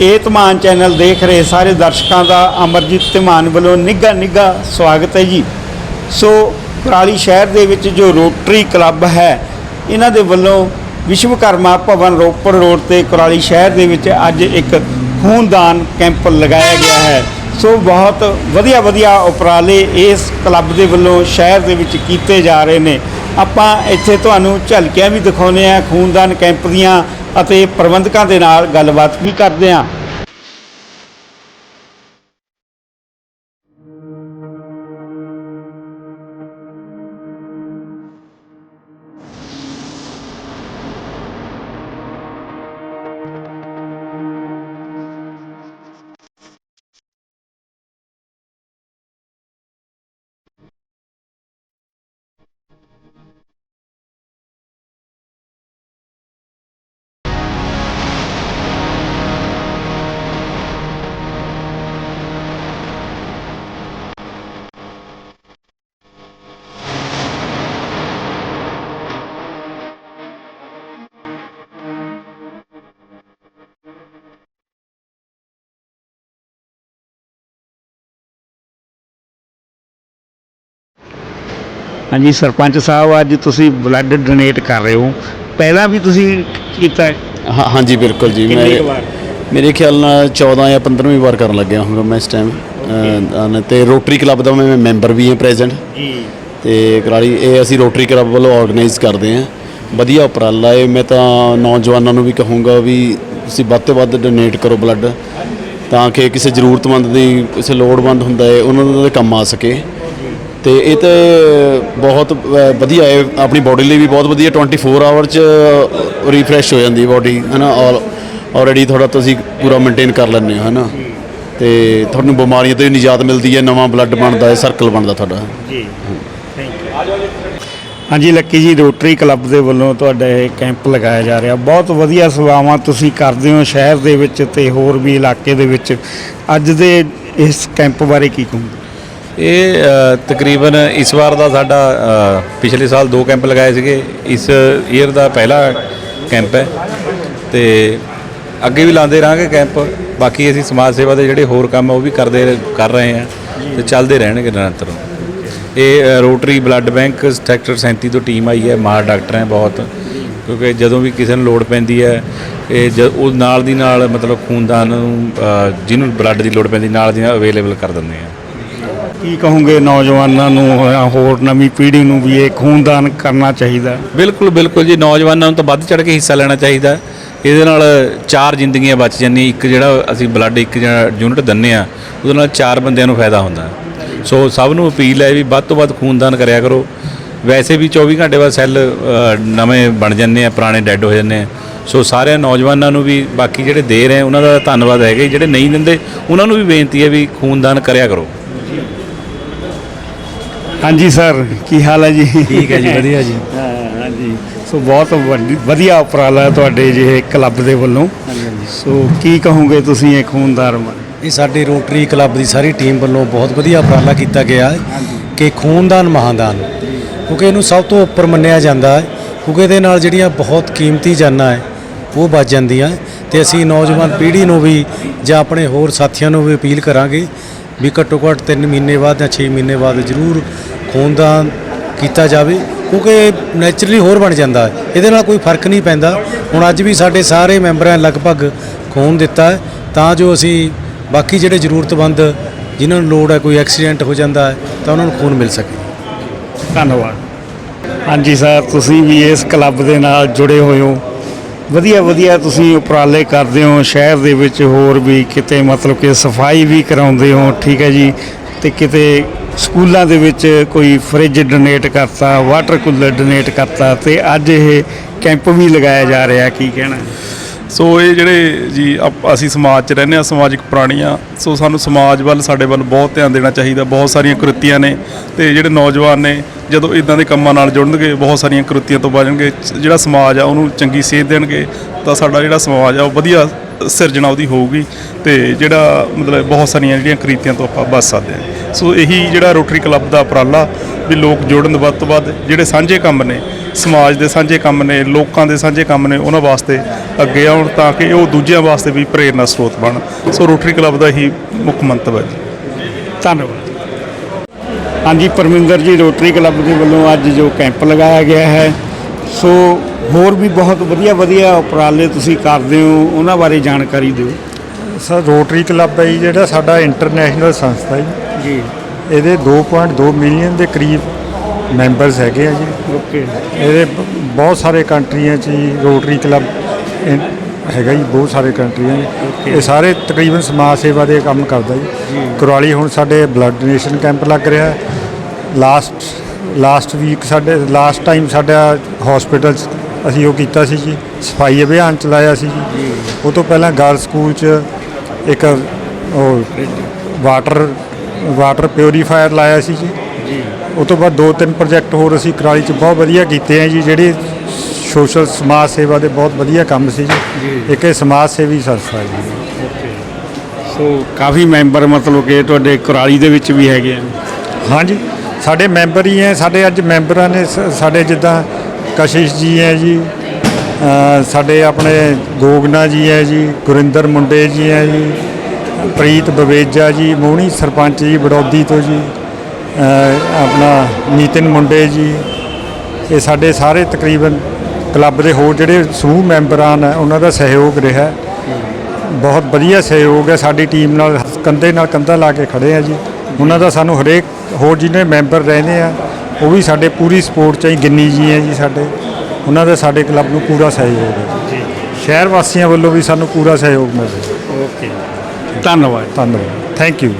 ਇਹ ਧਮਾਨ ਚੈਨਲ ਦੇਖ ਰਹੇ ਸਾਰੇ ਦਰਸ਼ਕਾਂ ਦਾ ਅਮਰਜੀਤ ਧਮਾਨ ਵੱਲੋਂ ਨਿੱਘਾ ਨਿੱਘਾ ਸਵਾਗਤ ਹੈ ਜੀ। ਸੋ ਕੁਰਾਲੀ ਸ਼ਹਿਰ ਦੇ ਵਿੱਚ ਜੋ ਰੋਟਰੀ ਕਲੱਬ ਹੈ, ਇਹਨਾਂ ਦੇ ਵੱਲੋਂ ਵਿਸ਼ਵਕਰਮਾ ਭਵਨ ਰੋਪੜ ਰੋਡ ਤੇ ਕੁਰਾਲੀ ਸ਼ਹਿਰ ਦੇ ਵਿੱਚ ਅੱਜ ਇੱਕ ਖੂਨਦਾਨ ਕੈਂਪ ਲਗਾਇਆ ਗਿਆ ਹੈ। ਸੋ ਬਹੁਤ ਵਧੀਆ ਵਧੀਆ ਉਪਰਾਲੇ ਇਸ ਕਲੱਬ ਦੇ ਵੱਲੋਂ ਸ਼ਹਿਰ ਦੇ ਵਿੱਚ ਕੀਤੇ ਜਾ ਰਹੇ ਨੇ। ਆਪਾਂ ਇੱਥੇ ਤੁਹਾਨੂੰ ਝਲਕਿਆਂ ਵੀ ਦਿਖਾਉਂਦੇ ਆ ਖੂਨਦਾਨ ਕੈਂਪ ਦੀਆਂ। ਅਤੇ ਪ੍ਰਬੰਧਕਾਂ ਦੇ ਨਾਲ ਗੱਲਬਾਤ ਵੀ ਕਰਦੇ ਹਾਂ। ਹਾਂਜੀ ਸਰਪੰਚ ਸਾਹਿਬ ਅੱਜ ਤੁਸੀਂ ਬਲੱਡ ਡੋਨੇਟ ਕਰ ਰਹੇ ਹੋ। ਪਹਿਲਾਂ ਵੀ ਤੁਸੀਂ ਕੀਤਾ ਹੈ? ਹਾਂ ਹਾਂਜੀ ਬਿਲਕੁਲ ਜੀ। ਕਿੰਨੀ ਕੁ ਮੈਂ ਵਾਰ? ਮੇਰੇ ਖਿਆਲ ਨਾਲ 14 ਜਾਂ 15ਵੀਂ ਵਾਰ ਕਰਨ ਲੱਗਿਆ ਹੋਊਗਾ ਮੈਂ ਇਸ ਟਾਈਮ ਤੇ ਰੋਟਰੀ ਕਲੱਬ ਦਾ ਮੈਂ ਮੈਂਬਰ ਵੀ ਹਾਂ ਪ੍ਰੈਜ਼ੀਡੈਂਟ ਜੀ। ਤੇ ਕਰਾਲੀ ਇਹ ਅਸੀਂ ਰੋਟਰੀ ਕਲੱਬ ਵੱਲੋਂ ਆਰਗੇਨਾਈਜ਼ ਕਰਦੇ ਹਾਂ। ਵਧੀਆ ਉਪਰਾਲਾ ਹੈ। ਮੈਂ ਤਾਂ ਨੌਜਵਾਨਾਂ ਨੂੰ ਵੀ ਕਹੂੰਗਾ ਵੀ ਤੁਸੀਂ ਵੱਧ ਤੋਂ ਵੱਧ ਡੋਨੇਟ ਕਰੋ ਬਲੱਡ ਤਾਂ ਕਿ ਕਿਸੇ ਜ਼ਰੂਰਤਮੰਦ ਦੀ ਕਿਸੇ ਲੋੜਵੰਦ ਹੁੰਦਾ ਹੈ ਉਹਨਾਂ ਦੇ ਕੰਮ ਆ ਸਕੇ। ਤੇ ਇਹ ਤੇ ਬਹੁਤ ਵਧੀਆ ਹੈ। ਆਪਣੀ ਬਾਡੀ ਲਈ ਵੀ ਬਹੁਤ ਵਧੀਆ। 24 ਆਵਰ ਚ ਰੀਫਰੈਸ਼ ਹੋ ਜਾਂਦੀ ਹੈ ਬਾਡੀ ਹਨਾ? ਆਲ ਆਲਰੇਡੀ ਥੋੜਾ ਤੁਸੀਂ ਪੂਰਾ ਮੇਨਟੇਨ ਕਰ ਲੈਂਦੇ ਹੋ ਹਨਾ? ਤੇ ਤੁਹਾਨੂੰ ਬਿਮਾਰੀਆਂ ਤੋਂ ਵੀ ਨਿਜਾਤ ਮਿਲਦੀ ਹੈ ਨਵਾਂ ਬਲੱਡ ਬਣਦਾ ਹੈ ਸਰਕਲ ਬਣਦਾ ਤੁਹਾਡਾ। ਜੀ। ਥੈਂਕ ਯੂ ਹਾਂਜੀ ਲੱਕੀ ਜੀ ਰੋਟਰੀ ਕਲੱਬ ਦੇ ਵੱਲੋਂ ਤੁਹਾਡਾ ਇਹ ਕੈਂਪ ਲਗਾਇਆ ਜਾ ਰਿਹਾ। ਬਹੁਤ ਵਧੀਆ ਸੇਵਾਵਾਂ ਤੁਸੀਂ ਕਰਦੇ ਹੋ ਸ਼ਹਿਰ ਦੇ ਵਿੱਚ ਤੇ ਹੋਰ ਵੀ ਇਲਾਕੇ ਦੇ ਵਿੱਚ। ਅੱਜ ਦੇ ਇਸ ਕੈਂਪ ਬਾਰੇ ਕੀ ਕਹੋਗੇ? ਇਹ ਤਕਰੀਬਨ ਇਸ ਵਾਰ ਦਾ ਸਾਡਾ ਪਿਛਲੇ ਸਾਲ ਦੋ ਕੈਂਪ ਲਗਾਏ ਸੀਗੇ। ਇਸ ਈਅਰ ਦਾ ਪਹਿਲਾ ਕੈਂਪ ਹੈ ਤੇ ਅੱਗੇ ਵੀ ਲਾਉਂਦੇ ਰਹਾਂਗੇ ਕੈਂਪ। ਬਾਕੀ ਅਸੀਂ ਸਮਾਜ ਸੇਵਾ ਦੇ ਜਿਹੜੇ ਹੋਰ ਕੰਮ ਉਹ ਵੀ ਕਰਦੇ ਕਰ ਰਹੇ ਹਾਂ ਤੇ ਚੱਲਦੇ ਰਹਿਣਗੇ ਨਿਰੰਤਰ। ਇਹ ਰੋਟਰੀ ਬਲੱਡ ਬੈਂਕ ਸੈਕਟਰ 37 ਤੋਂ ਟੀਮ ਆਈ ਹੈ ਮਾਰ ਡਾਕਟਰ ਹੈ ਬਹੁਤ। ਕਿਉਂਕਿ ਜਦੋਂ ਵੀ ਕਿਸੇ ਨੂੰ ਲੋੜ ਪੈਂਦੀ ਹੈ, ਇਹ ਜ, ਉਹ ਨਾਲ ਦੀ ਨਾਲ ਮਤਲਬ ਖੂਨਦਾਨ ਨੂੰ ਜਿਹਨੂੰ ਬਲੱਡ ਦੀ ਲੋੜ ਪੈਂਦੀ, ਨਾਲ ਦੀ ਨਾਲ ਅਵੇਲੇਬਲ ਕਰ ਦਿੰਦੇ ਆ। ਕੀ ਕਹੋਗੇ ਨੌਜਵਾਨਾਂ ਨੂੰ ਜਾਂ ਹੋਰ ਨਵੀਂ ਪੀੜ੍ਹੀ ਨੂੰ ਵੀ ਇਹ ਖੂਨਦਾਨ ਕਰਨਾ ਚਾਹੀਦਾ? ਬਿਲਕੁਲ ਬਿਲਕੁਲ ਜੀ। ਨੌਜਵਾਨਾਂ ਨੂੰ ਤਾਂ ਵੱਧ ਚੜ ਕੇ ਹਿੱਸਾ ਲੈਣਾ ਚਾਹੀਦਾ। ਇਹਦੇ ਨਾਲ ਚਾਰ ਜ਼ਿੰਦਗੀਆਂ ਬਚ ਜਾਂਦੀਆਂ। ਇੱਕ ਜਿਹੜਾ ਅਸੀਂ ਬਲੱਡ, ਇੱਕ ਜਿਹੜਾ ਯੂਨਿਟ ਦਿੰਨੇ ਆ ਉਹਦੇ ਨਾਲ ਚਾਰ ਬੰਦਿਆਂ ਨੂੰ ਫਾਇਦਾ ਹੁੰਦਾ। ਸੋ ਸਭ ਨੂੰ ਅਪੀਲ ਹੈ ਵੀ ਵੱਧ ਤੋਂ ਵੱਧ ਖੂਨਦਾਨ ਕਰਿਆ ਕਰੋ। ਵੈਸੇ ਵੀ 24 ਘੰਟੇ ਬਾਅਦ ਸੈੱਲ ਨਵੇਂ ਬਣ ਜਾਂਦੇ ਆ, ਪੁਰਾਣੇ ਡੈੱਡ ਹੋ ਜਾਂਦੇ ਆ। ਸੋ ਸਾਰੇ ਨੌਜਵਾਨਾਂ ਨੂੰ ਵੀ, ਬਾਕੀ ਜਿਹੜੇ ਦੇ ਰਹੇ ਉਹਨਾਂ ਦਾ ਧੰਨਵਾਦ ਹੈਗਾ ਜਿਹੜੇ ਨਹੀਂ ਦਿੰਦੇ, ਉਹਨਾਂ ਨੂੰ ਵੀ ਬੇਨਤੀ ਹੈ ਵੀ ਖੂਨਦਾਨ ਕਰਿਆ ਕਰੋ। ਹਾਂਜੀ ਸਰ ਕੀ ਹਾਲ ਹੈ ਜੀ? ਠੀਕ ਹੈ ਜੀ ਵਧੀਆ ਜੀ। ਹਾਂ ਹਾਂਜੀ। ਸੋ ਬਹੁਤ ਵੱਡੀ- ਵਧੀਆ ਉਪਰਾਲਾ ਹੈ ਤੁਹਾਡੇ ਜਿਹੇ ਕਲੱਬ ਦੇ ਵੱਲੋਂ। ਸੋ ਕੀ ਕਹੋਗੇ ਤੁਸੀਂ ਇਹ ਖੂਨਦਾਨ ਬਾਰੇ? ਇਹ ਸਾਡੇ ਰੋਟਰੀ ਕਲੱਬ ਦੀ ਸਾਰੀ ਟੀਮ ਵੱਲੋਂ ਬਹੁਤ ਵਧੀਆ ਉਪਰਾਲਾ ਕੀਤਾ ਗਿਆ ਹੈ ਕਿ ਖੂਨਦਾਨ ਮਹਾਦਾਨ। ਕਿਉਂਕਿ ਇਹਨੂੰ ਸਭ ਤੋਂ ਉੱਪਰ ਮੰਨਿਆ ਜਾਂਦਾ ਹੈ ਕਿਉਂਕਿ ਇਹਦੇ ਨਾਲ ਜਿਹੜੀਆਂ ਬਹੁਤ ਕੀਮਤੀ ਜਾਨਾਂ ਹੈ ਉਹ ਬਚ ਜਾਂਦੀਆਂ ਹੈ। ਤੇ ਅਸੀਂ ਨੌਜਵਾਨ ਪੀੜ੍ਹੀ ਨੂੰ ਵੀ ਜਾਂ ਆਪਣੇ ਹੋਰ ਸਾਥੀਆਂ ਨੂੰ ਵੀ ਅਪੀਲ ਕਰਾਂਗੇ ਵੀ ਘੱਟੋ ਘੱਟ 3 ਮਹੀਨੇ ਬਾਅਦ ਜਾਂ 6 ਮਹੀਨੇ ਬਾਅਦ ਜ਼ਰੂਰ ਖੂਨਦਾਨ ਕੀਤਾ ਜਾਵੇ, ਕਿਉਂਕਿ ਨੇਚਰਲੀ ਹੋਰ ਬਣ ਜਾਂਦਾ ਹੈ। ਇਹਦੇ ਨਾਲ ਕੋਈ ਫ਼ਰਕ ਨਹੀਂ ਪੈਂਦਾ। ਹੁਣ ਅੱਜ ਵੀ ਸਾਡੇ ਸਾਰੇ ਮੈਂਬਰਾਂ ਲਗਭਗ ਖੂਨ ਦਿੱਤਾ ਹੈ। ਤਾਂ ਜੋ ਅਸੀਂ ਬਾਕੀ ਜਿਹੜੇ ਜ਼ਰੂਰਤਮੰਦ ਜਿਨ੍ਹਾਂ ਨੂੰ ਲੋੜ ਹੈ, ਕੋਈ ਐਕਸੀਡੈਂਟ ਹੋ ਜਾਂਦਾ ਹੈ, ਤਾਂ ਉਹਨਾਂ ਨੂੰ ਖੂਨ ਮਿਲ ਸਕੇ। ਧੰਨਵਾਦ। ਹਾਂਜੀ ਸਰ, ਤੁਸੀਂ ਵੀ ਇਸ ਕਲੱਬ ਦੇ ਨਾਲ ਜੁੜੇ ਹੋਏ ਹੋ। ਵਧੀਆ ਵਧੀਆ ਤੁਸੀਂ ਉਪਰਾਲੇ ਕਰਦੇ ਹੋ। ਸ਼ਹਿਰ ਦੇ ਵਿੱਚ ਹੋਰ ਵੀ ਕਿਤੇ ਮਤਲਬ ਕਿ ਸਫ਼ਾਈ ਵੀ ਕਰਾਉਂਦੇ ਹੋ। ਠੀਕ ਹੈ ਜੀ। ਤੇ ਕਿਤੇ ਸਕੂਲਾਂ ਦੇ ਵਿੱਚ ਕੋਈ ਫ੍ਰਿਜ ਡੋਨੇਟ ਕਰਤਾ, ਵਾਟਰ ਕੂਲਰ ਡੋਨੇਟ ਕਰਤਾ ਤੇ ਅੱਜ ਇਹ ਕੈਂਪ ਵੀ ਲਗਾਇਆ ਜਾ ਰਿਹਾ, ਕੀ ਕਹਿਣਾ? ਸੋ ਇਹ ਜਿਹੜੇ ਜੀ ਆਪ- ਅਸੀਂ ਸਮਾਜ 'ਚ ਰਹਿੰਦੇ ਆ ਸਮਾਜਿਕ ਪ੍ਰਾਣੀਆਂ ਸੋ ਸਾਨੂੰ ਸਮਾਜ ਵੱਲ, ਸਾਡੇ ਵੱਲ ਬਹੁਤ ਧਿਆਨ ਦੇਣਾ ਚਾਹੀਦਾ, ਬਹੁਤ ਸਾਰੀਆਂ ਕ੍ਰਿਤੀਆਂ ਨੇ ਤੇ ਜਿਹੜੇ ਨੌਜਵਾਨ ਨੇ, ਜਦੋਂ ਇਦਾਂ ਦੇ ਕੰਮਾਂ ਨਾਲ ਜੁੜਨਗੇ, ਬਹੁਤ ਸਾਰੀਆਂ ਕ੍ਰਿਤੀਆਂ ਤੋਂ ਬਚਣਗੇ ਜਿਹੜਾ ਸਮਾਜ ਆ ਉਹਨੂੰ ਚੰਗੀ ਸੇਧ ਦੇਣਗੇ, ਤਾਂ ਸਾਡਾ ਜਿਹੜਾ ਸਮਾਜ ਆ ਉਹ ਵਧੀਆ ਸਿਰਜਣਾ ਉਹਦੀ ਹੋਊਗੀ ਤੇ ਜਿਹੜਾ ਮਤਲਬ ਬਹੁਤ ਸਾਰੀਆਂ ਜਿਹੜੀਆਂ ਕੁਰੀਤੀਆਂ ਤੋਂ ਆਪਾਂ ਬਚ ਸਕਦੇ ਹਾਂ। ਸੋ ਇਹੀ ਜਿਹੜਾ ਰੋਟਰੀ ਕਲੱਬ ਦਾ ਉਪਰਾਲਾ ਵੀ ਲੋਕ ਜੁੜਨ ਵੱਧ ਤੋਂ ਵੱਧ ਜਿਹੜੇ ਸਾਂਝੇ ਕੰਮ ਨੇ ਸਮਾਜ ਦੇ ਸਾਂਝੇ ਕੰਮ ਨੇ ਲੋਕਾਂ ਦੇ ਸਾਂਝੇ ਕੰਮ ਨੇ ਉਹਨਾਂ ਵਾਸਤੇ ਅੱਗੇ ਆਉਣ ਤਾਂ ਕਿ ਉਹ ਦੂਜਿਆਂ ਵਾਸਤੇ ਵੀ ਪ੍ਰੇਰਨਾ ਸਰੋਤ ਬਣ। ਸੋ ਰੋਟਰੀ ਕਲੱਬ ਦਾ ਹੀ ਮੁੱਖ ਮੰਤਵ ਹੈ ਜੀ। ਧੰਨਵਾਦ। ਹਾਂਜੀ ਪਰਮਿੰਦਰ ਜੀ ਰੋਟਰੀ ਕਲੱਬ ਦੇ ਵੱਲੋਂ ਅੱਜ ਜੋ ਕੈਂਪ ਲਗਾਇਆ ਗਿਆ ਹੈ ਸੋ ਹੋਰ ਵੀ ਬਹੁਤ ਵਧੀਆ ਵਧੀਆ ਉਪਰਾਲੇ ਤੁਸੀਂ ਕਰਦੇ ਹੋ ਉਹਨਾਂ ਬਾਰੇ ਜਾਣਕਾਰੀ ਦਿਓ। ਸਰ ਰੋਟਰੀ ਕਲੱਬ ਹੈ ਜੀ ਜਿਹੜਾ ਸਾਡਾ ਇੰਟਰਨੈਸ਼ਨਲ ਸੰਸਥਾ ਜੀ ਜੀ ਇਹਦੇ 2.2 ਮਿਲੀਅਨ ਦੇ ਕਰੀਬ ਮੈਂਬਰਸ ਹੈਗੇ ਆ ਜੀ। ਓਕੇ ਇਹਦੇ ਬਹੁਤ ਸਾਰੇ ਕੰਟਰੀਆਂ 'ਚ ਜੀ ਰੋਟਰੀ ਕਲੱਬ ਹੈਗਾ ਜੀ ਬਹੁਤ ਸਾਰੇ ਕੰਟਰੀਆਂ ਇਹ ਸਾਰੇ ਤਕਰੀਬਨ ਸਮਾਜ ਸੇਵਾ ਦੇ ਕੰਮ ਕਰਦਾ ਜੀ। ਕੁਰਾਲੀ ਹੁਣ ਸਾਡੇ ਬਲੱਡ ਡੋਨੇਸ਼ਨ ਕੈਂਪ ਲੱਗ ਰਿਹਾ ਲਾਸਟ ਲਾਸਟ ਵੀਕ ਸਾਡੇ ਲਾਸਟ ਟਾਈਮ ਸਾਡਾ ਹਸਪੀਟਲ 'ਚ ਅਸੀਂ ਉਹ ਕੀਤਾ ਸੀ ਜੀ। ਸਫ਼ਾਈ ਅਭਿਆਨ ਚਲਾਇਆ ਸੀ ਜੀ। ਉਹ ਤੋਂ ਪਹਿਲਾਂ ਗਰਲ ਸਕੂਲ 'ਚ ਇੱਕ ਉਹ ਵਾਟਰ ਵਾਟਰ ਪਿਉਰੀਫਾਇਰ ਲਾਇਆ ਸੀ ਜੀ। ਉਹ ਤੋਂ ਬਾਅਦ ਦੋ ਤਿੰਨ ਪ੍ਰੋਜੈਕਟ ਹੋਰ ਅਸੀਂ ਕਰਾਲੀ 'ਚ ਬਹੁਤ ਵਧੀਆ ਕੀਤੇ ਆ ਜੀ ਜਿਹੜੇ ਸੋਸ਼ਲ ਸਮਾਜ ਸੇਵਾ ਦੇ ਬਹੁਤ ਵਧੀਆ ਕੰਮ ਸੀ ਜੀ। ਇੱਕ ਇਹ ਸਮਾਜ ਸੇਵੀ ਸੰਸਥਾ ਜੀ। ਸੋ ਕਾਫੀ ਮੈਂਬਰ ਮਤਲਬ ਕਿ ਤੁਹਾਡੇ ਕੁਰਾਲੀ ਦੇ ਵਿੱਚ ਵੀ ਹੈਗੇ ਆ। ਹਾਂਜੀ ਸਾਡੇ ਮੈਂਬਰ ਹੀ ਹੈ ਸਾਡੇ ਅੱਜ ਮੈਂਬਰਾਂ ਨੇ ਸ- ਸਾਡੇ ਜਿੱਦਾਂ ਕਸ਼ਿਸ਼ ਜੀ ਹੈ ਜੀ ਅ, ਸਾਡੇ ਆਪਣੇ ਗੋਗਨਾ ਜੀ ਹੈ ਜੀ ਗੁਰਿੰਦਰ ਮੁੰਡੇ ਜੀ ਹੈ ਜੀ ਪ੍ਰੀਤ ਬਵੇਜਾ ਜੀ ਮੋਹਣੀ ਸਰਪੰਚ ਜੀ ਬੜੌਦੀ ਤੋਂ ਜੀ ਆਪਣਾ ਨੀਤਨ ਮੁੰਡੇ ਜੀ ਇਹ ਸਾਡੇ ਸਾਰੇ ਤਕਰੀਬਨ ਕਲੱਬ ਦੇ ਹੋਰ ਜਿਹੜੇ ਸਮੂਹ ਮੈਂਬਰਾਂ ਨੇ ਉਹਨਾਂ ਦਾ ਸਹਿਯੋਗ ਰਿਹਾ। ਬਹੁਤ ਵਧੀਆ ਸਹਿਯੋਗ ਹੈ ਸਾਡੀ ਟੀਮ ਨਾਲ ਕੰਧੇ ਨਾਲ ਕੰਧਾ ਲਾ ਕੇ ਖੜੇ ਆ ਜੀ। ਉਹਨਾਂ ਦਾ ਸਾਨੂੰ ਹਰੇਕ ਹੋਰ ਜਿਹਨੇ ਮੈਂਬਰ ਰਹਿੰਦੇ ਆ ਉਹ ਵੀ ਸਾਡੇ ਪੂਰੀ ਸਪੋਰਟ ਚ ਹੀ ਗਿੰਨੀ ਜੀ ਹੈ ਜੀ ਸਾਡੇ। ਉਹਨਾਂ ਦਾ ਸਾਡੇ ਕਲੱਬ ਨੂੰ ਪੂਰਾ ਸਹਿਯੋਗ ਹੈ ਜੀ। ਸ਼ਹਿਰ ਵਾਸੀਆਂ ਵੱਲੋਂ ਵੀ ਸਾਨੂੰ ਪੂਰਾ ਸਹਿਯੋਗ ਮਿਲ ਰਿਹਾ। ਓਕੇ। ਧੰਨਵਾਦ। ਧੰਨਵਾਦ। Thank you